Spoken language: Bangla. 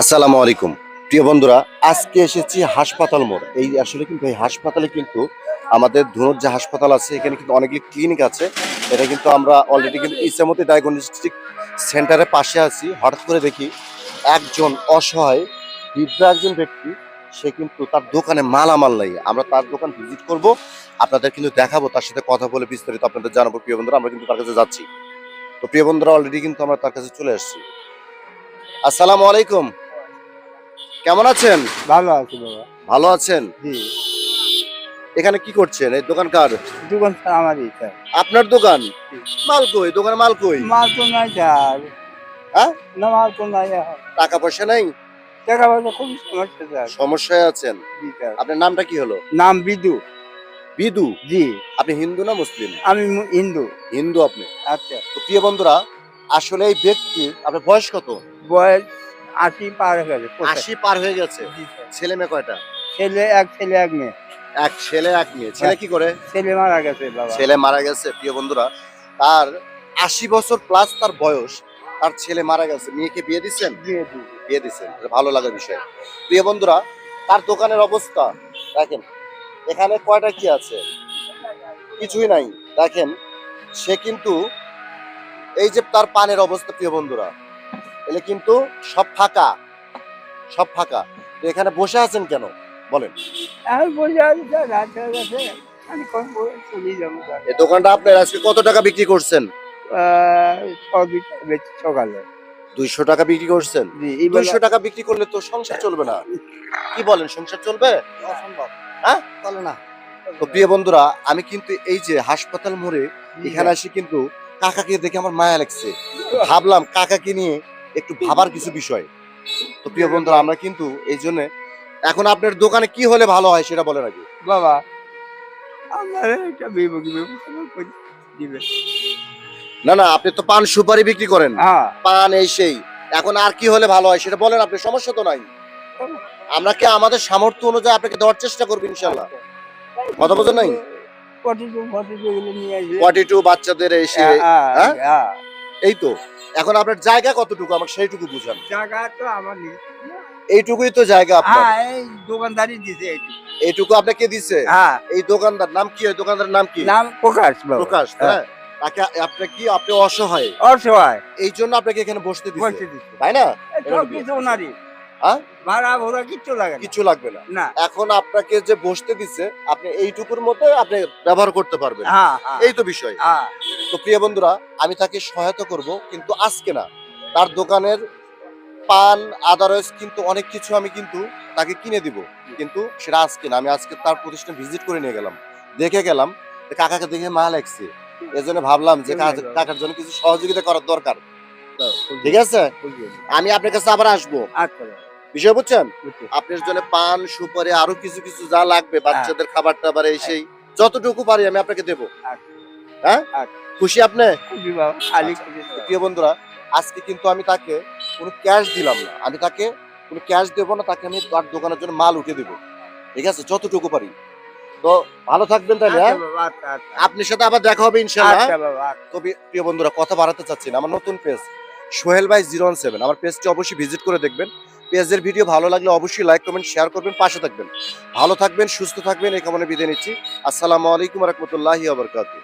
আসসালামু আলাইকুম। প্রিয় বন্ধুরা, আজকে এসেছি হাসপাতাল মোড়। এই আসলে কিন্তু এই হাসপাতালে কিন্তু আমাদের ধনুর যে হাসপাতাল আছে, এখানে কিন্তু অনেকগুলি ক্লিনিক আছে। এটা কিন্তু আমরা অলরেডি কিন্তু ইসামতি ডায়াগনস্টিক সেন্টারের পাশে আছি। হঠাৎ করে দেখি একজন অসহায়, বৃদ্ধ একজন ব্যক্তি, সে কিন্তু তার দোকানে মালামাল নাই। আমরা তার দোকান ভিজিট করব, আপনাদের কিন্তু দেখাবো, তার সাথে কথা বলে বিস্তারিত আপনাদের জানাব। প্রিয় বন্ধুরা, আমরা কিন্তু তার কাছে যাচ্ছি। তো প্রিয় বন্ধুরা অলরেডি কিন্তু আমরা তার কাছে চলে আসছি। আসসালামু আলাইকুম। কেমন আছেন? ভালো আছি বাবা। ভালো আছেন? জি। এখানে কি করছেন? এই দোকান কার? দোকান আমারই স্যার। আপনার দোকান? মাল কই? দোকানে মাল কই? মাল তো নাই স্যার। হ্যাঁ? না মাল তো নাই টাকা পয়সা নাই? টাকা পয়সা খুব সমস্যা স্যার। সমস্যায় আছেন? জি স্যার। আপনার নামটা কি হলো? নাম বিদু। বিদু? জি। আপনি হিন্দু না মুসলিম? আমি হিন্দু। হিন্দু আপনি। আচ্ছা। তো প্রিয় বন্ধুরা আসলে এই ব্যক্তি আপনার বয়স কত? বয়স আশি পার হয়ে গেছে আশি পার হয়ে গেছে। ছেলে মেয়ে কয়টা? ছেলে এক ছেলে এক মেয়ে। এক ছেলে এক মেয়ে। ছেলে কি করে? ছেলে মারা গেছে বাবা। ছেলে মারা গেছে প্রিয় বন্ধুরা। তার আশি বছর প্লাস তার বয়স তার ছেলে মারা গেছে। মেয়েকে বিয়ে দিচ্ছেন। দিয়ে দিচ্ছেন। ভালো লাগার বিষয়। প্রিয় বন্ধুরা তার দোকানের অবস্থা দেখেন এখানে কয়টা কি আছে? কিছুই নাই। দেখেন সে কিন্তু এই যে তার পানের অবস্থা প্রিয় বন্ধুরা এলে কিন্তু সব ফাঁকা। সব ফাঁকা। তো এখানে বসে আছেন কেন? বলেন। আমি বসে আছি স্যার রাত আমি কোন চলে যাব এই দোকানটা আপনার আজকে কত টাকা বিক্রি করছেন? সকালে। দুইশো টাকা বিক্রি করছেন? দুইশো টাকা বিক্রি করলে তো সংসার চলবে না। কি বলেন সংসার চলবে? অসম্ভব। হ্যাঁ? চলে না। তো প্রিয় বন্ধুরা আমি কিন্তু এই যে হাসপাতাল মোড়ে এখানে আসি কিন্তু কাকাকে দেখে আমার মায়া লাগছে। ভাবলাম কাকাকে নিয়ে একটু ভাবার কিছু বিষয়। তো প্রিয় বন্ধুরা আমরা কিন্তু এই জন্য এখন আপনার দোকানে কি হলে ভালো হয় সেটা বলেন আগে। বাবা আমার একটা বিবেক দিবে। না না আপনি তো পান সুপারি বিক্রি করেন। হ্যাঁ। পান এই সেই। এখন আর কি হলে ভালো হয় সেটা বলেন আপনি সমস্যা তো নাই। আমরা কি আমাদের সামর্থ্য অনুযায়ী আপনাকে দেওয়ার চেষ্টা করব ইনশাল্লাহ কথা বোঝেন নাই? ফর্টি টু বাচ্চাদের এই সে হ্যাঁ, হ্যাঁ? হ্যাঁ। এই তো। এখন আপনার জায়গা কতটুকু? আমাকে সেইটুকু বুঝান। জায়গা তো আমার নেই। এইটুকুই তো জায়গা আপনার। হ্যাঁ এই দোকানদারি দিছে এইটুকু। এইটুকু আপনাকে দিছে? হ্যাঁ। এই দোকানদার নাম কি? ওই দোকানদার নাম কি? নাম প্রকাশ বাবা। প্রকাশ হ্যাঁ। হ্যাঁ। তাকে আপনি কি আপনি অসহায়? অসহায়। এই জন্য আপনাকে এখানে বসতে দিছে। দিচ্ছে তাই না? কিছু হ্যাঁ? ভাড়া ভোড়া কিচ্ছু লাগে কিছু লাগবে না। না। এখন আপনাকে যে বসতে দিছে আপনি এইটুকুর মধ্যে আপনি ব্যবহার করতে পারবেন। হ্যাঁ হ্যাঁ। এই তো বিষয়। হ্যাঁ। তো প্রিয় বন্ধুরা আমি তাকে সহায়তা করব কিন্তু আজকে না। তার দোকানের পান আদারস কিন্তু অনেক কিছু আমি কিন্তু তাকে কিনে দিব। কিন্তু সেটা আজকে না আমি আজকে তার প্রতিষ্ঠান ভিজিট করে নিয়ে গেলাম। দেখে গেলাম যে কাকাকে দেখে মা লাগছে। এজন্য ভাবলাম যে কাকা- কাকার জন্য কিছু সহযোগিতা করার দরকার। ঠিক আছে? আমি আপনার কাছে আবার আসব। আচ্ছা। বিষয় বুঝছেন? আপনার জন্য পান সুপারি আরও কিছু কিছু যা লাগবে বাচ্চাদের খাবার টাবার এই সেই যতটুকু পারি আমি আপনাকে দেবো। আচ্ছা। হ্যাঁ? আচ্ছা। খুশি আপনি। প্রিয় বন্ধুরা আজকে কিন্তু আমি তাকে কোনো ক্যাশ দিলাম না। আমি তাকে কোনো ক্যাশ দেবো না তাকে আমি তার দোকানের জন্য মাল উঠে দেবো। ঠিক আছে? যতটুকু পারি। তো ভালো থাকবেন তাহলে হ্যাঁ? আচ্ছা আচ্ছা, আচ্ছা। আপনার সাথে আবার দেখা হবে ইনশাল্লাহ হ্যাঁ? তো প্রিয়- প্রিয় বন্ধুরা কথা বাড়াতে চাচ্ছি না। আমার নতুন পেজ সোহেল ভাই জিরো ওয়ান সেভেন। আমার পেজটি অবশ্যই ভিজিট করে দেখবেন। পেজের ভিডিও ভালো লাগলে অবশ্যই লাইক, কমেন্ট, শেয়ার করবেন, পাশে থাকবেন। ভালো থাকবেন, সুস্থ থাকবেন, এই কামনে বিদায় নিচ্ছি। আসসালামু আলাইকুম রহমতুল্লাহি আবরকাতু